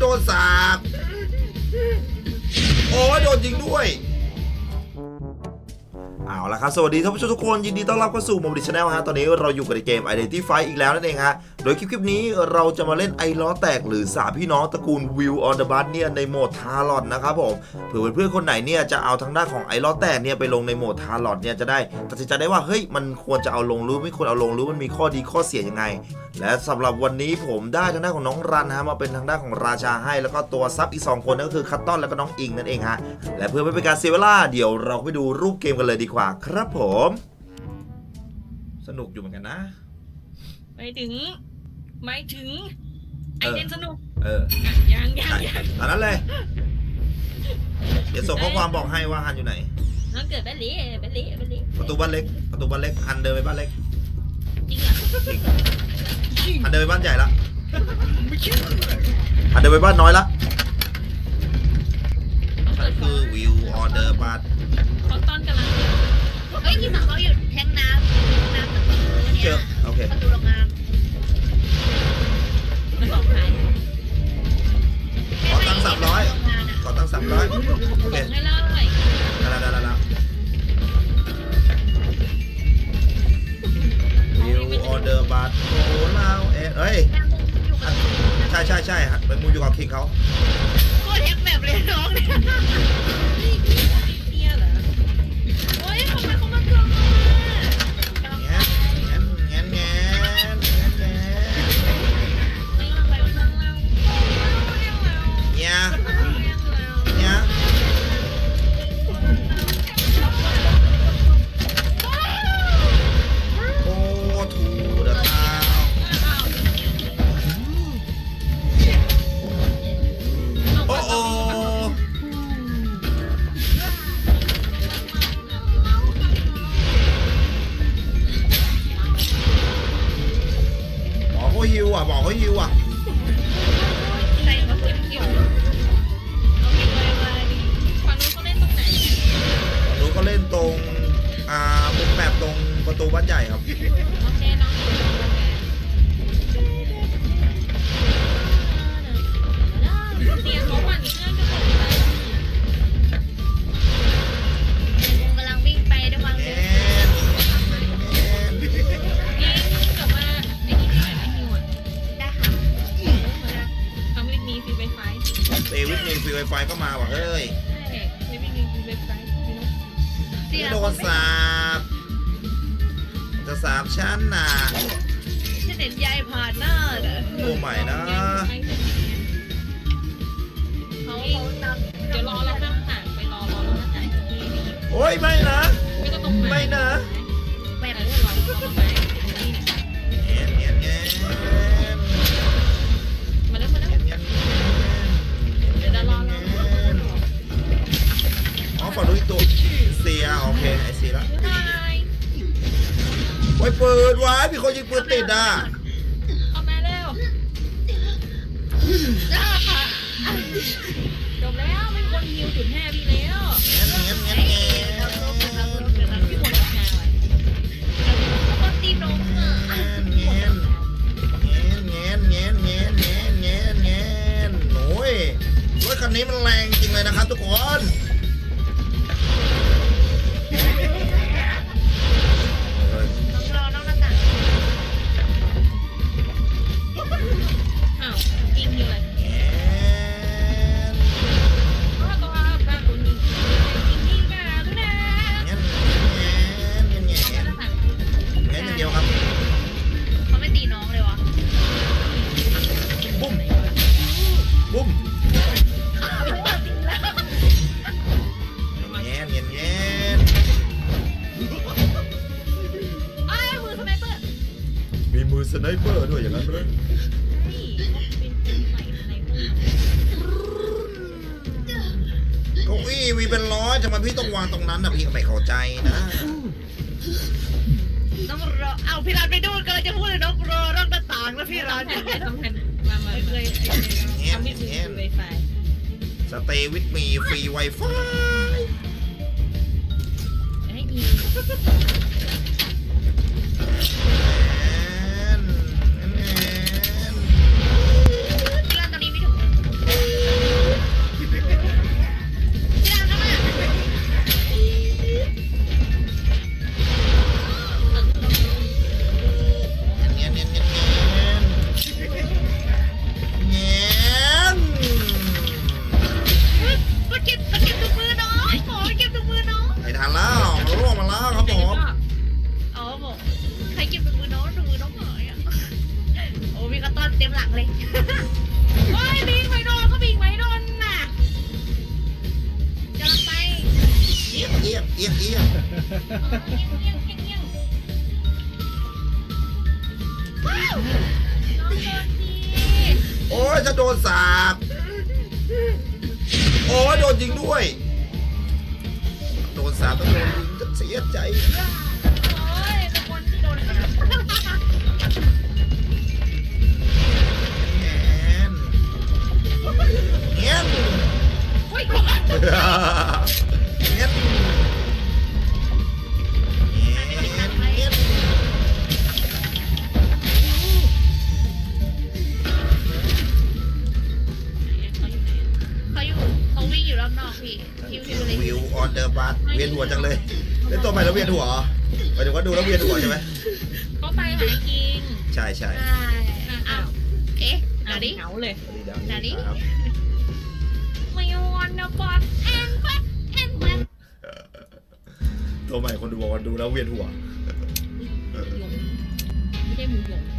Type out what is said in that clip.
โดนสาบโอ้โดนยิงด้วยเอาละครับ สวัสดีท่านผู้ชมทุกคน ยินดีต้อนรับเข้าสู่มอมดิชแนลฮะ ตอนนี้เราอยู่กับในเกม Identify อีกแล้วนั่นเองฮะ โดยคลิปๆนี้เราจะมาเล่นไอล้อแตกหรือสาพี่น้องตระกูลวิวออนเดอะบัสเนี่ย ในโหมดทารอนนะครับผม เผื่อเพื่อนคนไหนเนี่ย จะเอาทางด้านของไอล้อแตกเนี่ย ไปลงในโหมดทารอนเนี่ย จะได้ตัดสินใจได้ว่า เฮ้ย มันควรจะเอาลงหรือไม่ควรเอาลงหรือมันมีข้อดีข้อเสียยังไง และสำหรับวันนี้ผมได้ทางด้านของน้องรันฮะมาเป็นทางด้านของราชาให้ แล้วก็ตัวซับอีกสองคนนั่นก็คือคัตตอนแล้วก็น้องอิงนั่นเองฮะและเพื่อไม่เป็นการเสียเวลาเดี๋ยวเราไปดูรูปเกมกันเลยดีกว่า ครับผม สนุกอยู่เหมือนกันนะไม่ถึงไม่ถึงไอเออเดนสนุกเอออะยังยังยังตอนนั้นเลย เดี๋ยวส่งข้อความบอกให้ว่าฮันอยู่ไหนน้องเกิดแบลลี่แบลลี่แบลลี่ประตูบ้านเล็กประตูบ้านเล็กฮันเดินไปบ้านเล็กจริงเหรอ ฮันเดินไปบ้านใหญ่ละฮันเดินไปบ้านน้อยละเขานั่เกินดคือวิวออเดอร์บัสเขาต้อนกำลังเฮ้ยที่หมาเขาอยู่แทงน้ำน้ำประตูเจเนี่อยโอเคประตูโรงงาน เดอร์บัตโอ้ลาวเอยเอ้ยใช่ใช่ใช่ฮะเป็นมูอยู่กับคิงเขาโคตรแฮปแบบเลยน้องเนี่ย เตวิทมีฟรีไวไฟก็มาว่ะเฮ้ยไม่โดนสาบจะสาบฉันน่ะฉันเห็นยายผ่านหน้าเด้อโอ้ใหม่นะเขาเดี๋ยวรอเราข้างห่างไปรอรอแล้วนี่โอ้ยไม่นะ ไม่ต้องตรงไม่นะ โอ้ยเปิดไว้มีคนยิงปืนติดอะเข้ามาแล้วจ้าจบแล้วไม่มีคนฮิวจุดแห้พี่แล้วแงนแงนแงน ทำไมพี่ต้องวางตรงนั้นนะพี่ก็ไม่เข้าใจนะ น้องรอเอ้าพี่รันไปดูนก็เลยจะพูดเลยน้องรอน้องหน้าต่างแล้วพี่รันทำแผ่นทำแผ่นมามาเคยทำวิธีไวไฟสเตย์วิดมีฟรีไวไฟให้ยิ โดนทีโอ้ยจะโดนสาบ โอ้ยโดนยิงด้วย โดนสาบต้องโดนยิงจะเสียใจโอ้ อยู่รอบนอกพี่คิวอยู่เลยวิวออนเดอร์บัสเวียนหัวจังเลยเล่นตัวใหม่แล้วเวียนหัวเหรอหมายถึงว่าดูแล้วเวียนหัวใช่ไหมเขาไปหาคิงใช่ใช่ใช่อ้าวเอ๊ะเดี๋ยวดิเหงาเลยไหนดิครับไม่วันนะบอลแอนบัตแอนบัตตัวใหม่คนดูบอกว่าดูแล้วเวียนหัวหยงไม่ใช่หมูหยง